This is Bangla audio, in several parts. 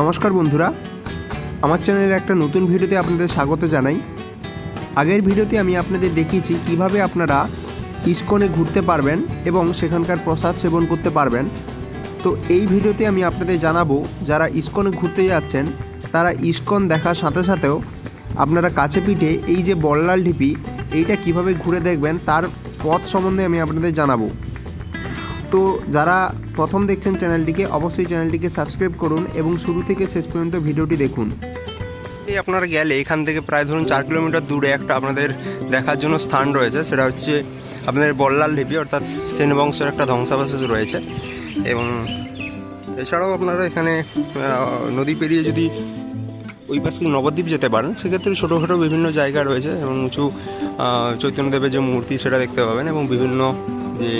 নমস্কার বন্ধুরা। আমার চ্যানেলের একটা নতুন ভিডিওতে আপনাদের স্বাগত জানাই। আগের ভিডিওতে আমি আপনাদের দেখিয়েছি কীভাবে আপনারা ইস্কনে ঘুরতে পারবেন এবং সেখানকার প্রসাদ সেবন করতে পারবেন। তো এই ভিডিওতে আমি আপনাদের জানাব, যারা ইস্কনে ঘুরতে যাচ্ছেন, তারা ইস্কন দেখার সাথে সাথেও আপনারা কাছে পিঠে এই যে বল্লাল ঢিপি, এইটা কীভাবে ঘুরে দেখবেন, তার পথ সম্বন্ধে আমি আপনাদের জানাব। তো যারা প্রথম দেখছেন চ্যানেলটিকে অবশ্যই চ্যানেলটিকে সাবস্ক্রাইব করুন এবং শুরু থেকে শেষ পর্যন্ত ভিডিওটি দেখুন। এই আপনারা গেলে এখান থেকে প্রায় ধরুন চার কিলোমিটার দূরে একটা আপনাদের দেখার জন্য স্থান রয়েছে, সেটা হচ্ছে আপনাদের বল্লাল ঢিপি অর্থাৎ সেন বংশের একটা ধ্বংসাবশেষ রয়েছে। এবং এছাড়াও আপনারা এখানে নদী পেরিয়ে যদি ওই পাশে নবদ্বীপ যেতে পারেন, সেক্ষেত্রে ছোটোখাটো বিভিন্ন জায়গা রয়েছে এবং উঁচু চৈতন্যদেবের যে মূর্তি সেটা দেখতে পাবেন এবং বিভিন্ন যে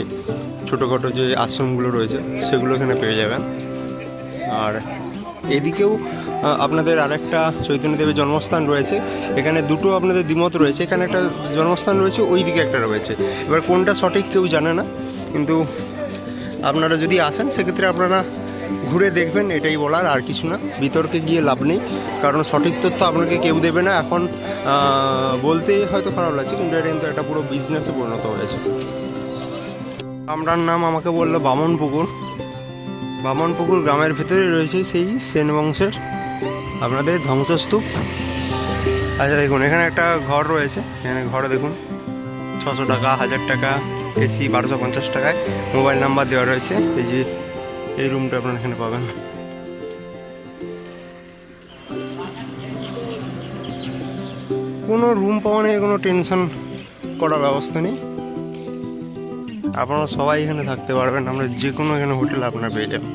ছোটোখাটো যে আশ্রমগুলো রয়েছে, সেগুলো এখানে পেয়ে যাবেন। আর এদিকেও আপনাদের আরেকটা চৈতন্যদেবের জন্মস্থান রয়েছে। এখানে দুটো আপনাদের দ্বিমত রয়েছে। এখানে একটা জন্মস্থান রয়েছে ওই দিকে একটা রয়েছে। এবার কোনটা সঠিক কেউ জানে না, কিন্তু আপনারা যদি আসেন, সেক্ষেত্রে আপনারা ঘুরে দেখবেন, এটাই বলার, আর কিছু না। বিতর্কে গিয়ে লাভ নেই, কারণ সঠিক তথ্য আপনাকে কেউ দেবে না। এখন বলতেই হয়তো খারাপ লাগছে, কিন্তু এটা কিন্তু একটা পুরো বিজনেসে পরিণত হয়েছে। আমরার নাম আমাকে বলল বামন পুকুর। বামন পুকুর গ্রামের ভেতরে রয়েছে সেই সেন বংশের। আপনাদের ধ্বংসস্তূপ। আচ্ছা দেখুন, এখানে একটা ঘর রয়েছে। এখানে ঘরে দেখুন, ছশো টাকা, হাজার টাকা, এসি বারোশো পঞ্চাশ টাকায়। মোবাইল নাম্বার দেওয়া রয়েছে। এই যে, এই রুমটা আপনারা এখানে পাবেন। কোনো রুম পাওয়া নেই কোনো টেনশন করার ব্যবস্থা নেই। আপনারা সবাই এখানে থাকতে পারবেন, আমরা যে কোনো এখানে হোটেল আপনারা পেয়ে যাবেন।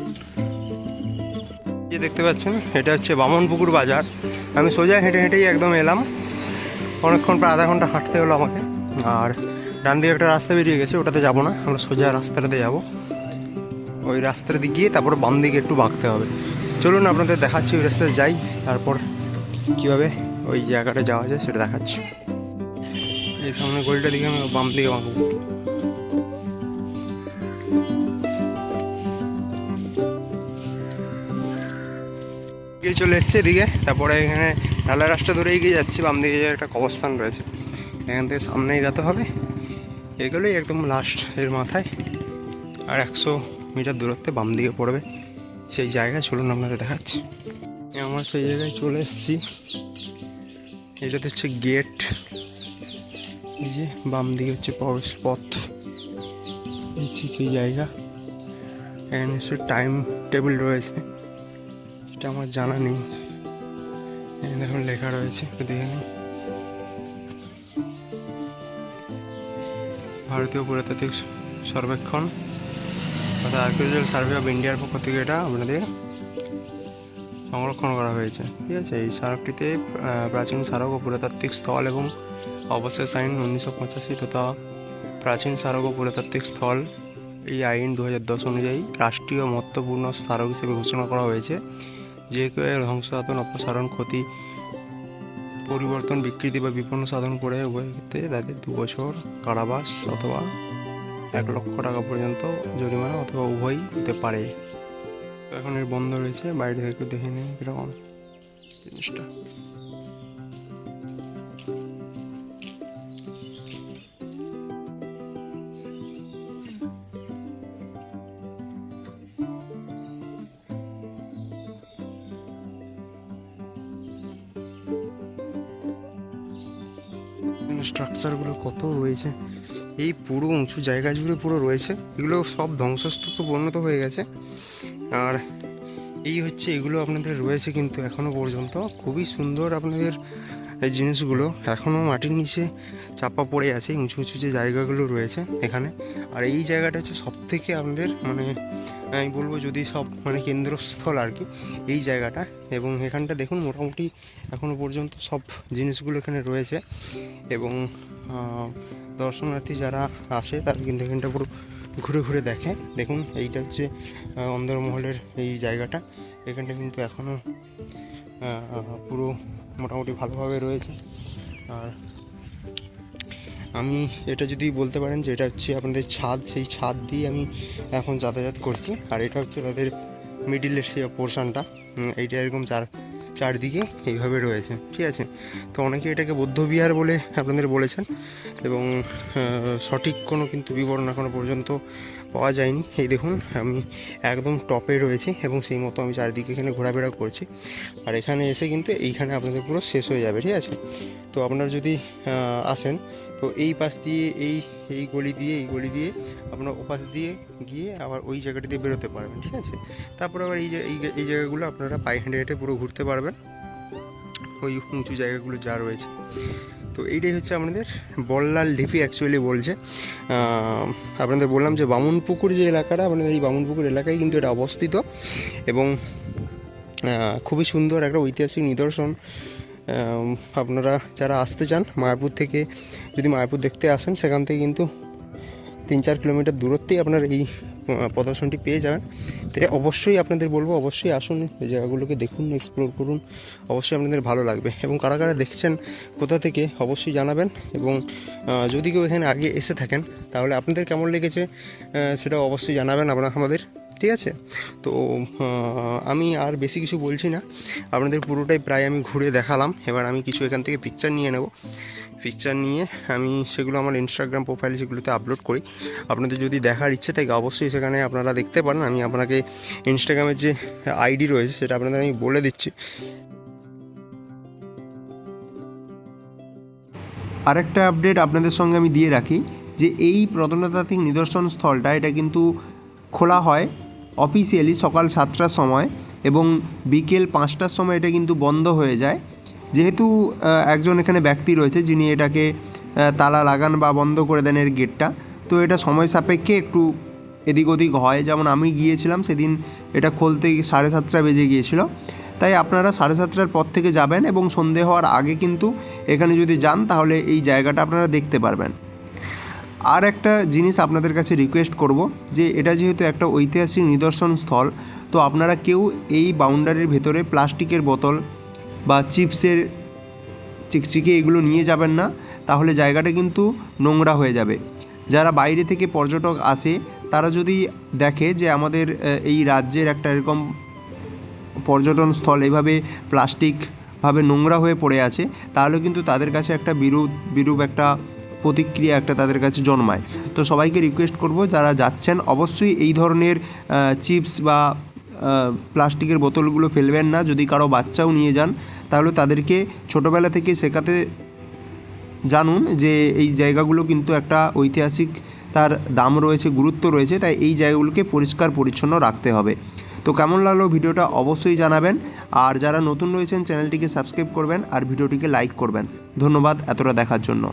যে দেখতে পাচ্ছেন, এটা হচ্ছে বামনপুকুর বাজার। আমি সোজা হেঁটে হেঁটেই একদম এলাম। অনেকক্ষণ প্রায় আধা ঘণ্টা হাঁটতে হলো আমাকে। আর ডান দিকে একটা রাস্তা বেরিয়ে গেছে, ওটাতে যাব না। আমরা সোজা রাস্তাটাতে যাব। ওই রাস্তাটা দিকে গিয়ে তারপর বাম দিকে একটু বাঁকতে হবে। চলুন, আপনাদের দেখাচ্ছি ওই রাস্তায় যাই, তারপর কীভাবে ওই জায়গাটা যাওয়া যায় সেটা দেখাচ্ছি। এই সামনে গলিটা দিকে আমি বাম দিকে বাঁকবো। এগিয়ে চলে এসছে এদিকে। তারপরে এখানে ঢালা রাস্তা ধরে এগিয়ে যাচ্ছি, বাম দিকে একটা কবরস্থান রয়েছে। এখান থেকে সামনেই যেতে হবে। এগুলোই একদম লাস্ট এর মাথায়। আর একশো মিটার দূরত্বে বাম দিকে পড়বে। সেই জায়গায় চলুন আপনাদের দেখাচ্ছি। এই আমরা সেই জায়গায় চলে এসেছি। এটাতে হচ্ছে গেট এই যে বাম দিকে হচ্ছে প্রবেশ পথ। এসেছি সেই জায়গা। এখানে টাইম টেবিল রয়েছে। এটা আমার জানা নেই। এখানে লেখা রয়েছে, একটু দেখে নিই। ভারতীয় পুরাতাত্ত্বিক সর্বেক্ষণ অর্থাৎ আর্কিওলজিক্যাল সার্ভে অফ ইন্ডিয়ার পক্ষ থেকে এটা আপনাদের সংরক্ষণ করা হয়েছে। ঠিক আছে? এই স্মারকটিতে প্রাচীন স্মারক ও পুরাতাত্ত্বিক স্থল এবং অবশেষ আইন উনিশশো পঁচাশি তথা প্রাচীন স্মারক ও পুরাতাত্ত্বিক স্থল এই আইন দু হাজার দশ অনুযায়ী রাষ্ট্রীয় মহত্বপূর্ণ স্মারক হিসেবে ঘোষণা করা হয়েছে। যে কেউ এর সাধন অপসারণ ক্ষতি, পরিবর্তন, বিকৃতি বা বিপন্ন সাধন করে উভয় ক্ষেত্রে তাদের দু বছর কারাবাস অথবা এক লক্ষ টাকা পর্যন্ত জরিমানা অথবা উভয়ই হতে পারে। এখন এর বন্ধ রয়েছে, বাইরে থেকে দেখে নিন কীরকম জিনিসটা। স্ট্রাকচারগুলো কত রয়েছে? এই পুরো উঁচু জায়গা জুড়ে পুরো রয়েছে। এগুলো সব ধ্বংসস্তূপ পরিণত হয়ে গেছে। আর এই হচ্ছে, এগুলো আপনাদের রয়েছে কিন্তু এখনও পর্যন্ত। খুবই সুন্দর আপনাদের এই জিনিসগুলো এখনও মাটির নিচে চাপা পড়ে আছে, উঁচু উঁচু যে জায়গাগুলো রয়েছে এখানে। আর এই জায়গাটা হচ্ছে সব থেকে আমাদের মানে আমি বলব যদি সব মানে কেন্দ্রস্থল আর কি, এই জায়গাটা। এবং এখানটা দেখুন মোটামুটি এখনও পর্যন্ত সব জিনিসগুলো এখানে রয়েছে। এবং দর্শনার্থী যারা আসে তারা কিন্তু এখানটা পুরো ঘুরে ঘুরে দেখে। দেখুন, এইটা হচ্ছে অন্দরমহলের এই জায়গাটা। এখানটা কিন্তু এখনও পুরো মোটামুটি ভালোভাবে রয়েছে। আর আমি এটা যদি বলতে পারেন যে এটা হচ্ছে আপনাদের ছাদ, সেই ছাদ দিয়ে আমি এখন যাতায়াত করছি। আর এটা হচ্ছে তাদের মিডিলের সেই পোর্শনটা এইটা এরকম চার, চারদিকে এইভাবে রয়েছে। ঠিক আছে? তো অনেকে এটাকে বৌদ্ধবিহার বলে আপনাদের বলেছেন। এবং সঠিক কোনো কিন্তু বিবরণ এখনও পর্যন্ত পাওয়া যায়নি। এই দেখুন, আমি একদম টপে রয়েছি এবং সেই মতো আমি চারিদিকে এখানে ঘোরাফেরা করছি। আর এখানে এসে কিন্তু এইখানে আপনাদের পুরো শেষ হয়ে যাবে, ঠিক আছে? তো আপনারা যদি আসেন, তো এই পাশ দিয়ে, এই এই গলি দিয়ে, এই গলি দিয়ে আপনার ওপাশ দিয়ে গিয়ে আবার ওই জায়গাটা দিয়ে বেরোতে পারবেন, ঠিক আছে? তারপর আবার এই এই জায়গাগুলো আপনারা পায়ে হেঁটে হেঁটে পুরো ঘুরতে পারবেন। ওই উঁচু জায়গাগুলো যা রয়েছে। তো এইটাই হচ্ছে আমাদের বল্লাল ঢিপি অ্যাকচুয়ালি বলছে। আপনাদের বললাম যে বামুনপুকুর যে এলাকাটা আপনাদের এই বামুনপুকুর এলাকায় কিন্তু এটা অবস্থিত এবং খুবই সুন্দর একটা ঐতিহাসিক নিদর্শন। আপনারা যারা আসতে চান, মায়াপুর থেকে, যদি মায়াপুর দেখতে আসেন, সেখান থেকে কিন্তু তিন চার কিলোমিটার দূরত্বেই আপনার এই প্রদর্শনটি পেয়ে যাবেন। তাই অবশ্যই আপনাদের বলব, অবশ্যই আসুন এই জায়গাগুলোকে দেখুন এক্সপ্লোর করুন। অবশ্যই আপনাদের ভালো লাগবে এবং কারা কারা দেখছেন, কোথা থেকে, অবশ্যই জানাবেন এবং যদি কেউ এখানে আগে এসে থাকেন, তাহলে আপনাদের কেমন লেগেছে সেটা অবশ্যই জানাবেন আপনারা, আমাদের, ঠিক আছে? তো আমি আর বেশি কিছু বলছি না। আপনাদের পুরোটাই প্রায় আমি ঘুরে দেখালাম। এবার আমি কিছু এখান থেকে পিকচার নিয়ে নেব। পিকচার নিয়ে আমি সেগুলো আমার ইনস্টাগ্রাম প্রোফাইল সেগুলোতে আপলোড করি। আপনাদের যদি দেখার ইচ্ছে থাকে, অবশ্যই সেখানে আপনারা দেখতে পারেন। আমি আপনাকে ইনস্টাগ্রামের যে আইডি রয়েছে, সেটা আপনাদের আমি বলে দিচ্ছি। আরেকটা আপডেট আপনাদের সঙ্গে আমি দিয়ে রাখি, যে এই প্রত্নতাত্ত্বিক নিদর্শন স্থলটা, এটা কিন্তু খোলা হয় অফিসিয়ালি সকাল সাতটার সময় এবং বিকেল পাঁচটার সময় এটা কিন্তু বন্ধ হয়ে যায়। যেহেতু একজন এখানে ব্যক্তি রয়েছে যিনি এটাকে তালা লাগান বা বন্ধ করে দেন এর গেটটা তো এটা সময় সাপেক্ষে একটু এদিক ওদিক হয়। যেমন আমি গিয়েছিলাম সেদিন এটা খুলতে সাড়ে সাতটা বেজে গিয়েছিল। তাই আপনারা সাড়ে সাতটার পর থেকে যাবেন এবং সন্ধে হওয়ার আগে কিন্তু এখানে যদি যান তাহলে এই জায়গাটা আপনারা দেখতে পারবেন। আর একটা জিনিস আপনাদের কাছে রিকোয়েস্ট করব যে এটা যেহেতু একটা ঐতিহাসিক নিদর্শন স্থল তো আপনারা কেউ এই বাউন্ডারির ভেতরে প্লাস্টিকের বোতল বা চিপসের চিকচিকে এগুলো নিয়ে যাবেন না, তাহলে জায়গাটা কিন্তু নোংরা হয়ে যাবে। যারা বাইরে থেকে পর্যটক আসে, তারা যদি দেখে যে আমাদের এই রাজ্যের একটা এরকম পর্যটন স্থল এভাবে প্লাস্টিকভাবে নোংরা হয়ে পড়ে আছে, তাহলে কিন্তু তাদের কাছে একটা বিরূপ বিরূপ একটা প্রতিক্রিয়া একটা তাদের কাছে জন্মায়। তো সবাইকে রিকোয়েস্ট করব, যারা যাচ্ছেন, অবশ্যই এই ধরনের চিপস বা প্লাস্টিকের বোতলগুলো ফেলবেন না। যদি কারও বাচ্চাও নিয়ে যান তাহলে তাদেরকে ছোটোবেলা থেকে শেখাতে জানুন যে এই জায়গাগুলো কিন্তু একটা ঐতিহাসিক তার দাম রয়েছে, গুরুত্ব রয়েছে, তাই এই জায়গাগুলোকে পরিষ্কার, পরিচ্ছন্ন রাখতে হবে। তো কেমন লাগল ভিডিওটা অবশ্যই জানাবেন। আর যারা নতুন রয়েছেন, চ্যানেলটিকে সাবস্ক্রাইব করবেন আর ভিডিওটিকে লাইক করবেন। ধন্যবাদ এতটা দেখার জন্য।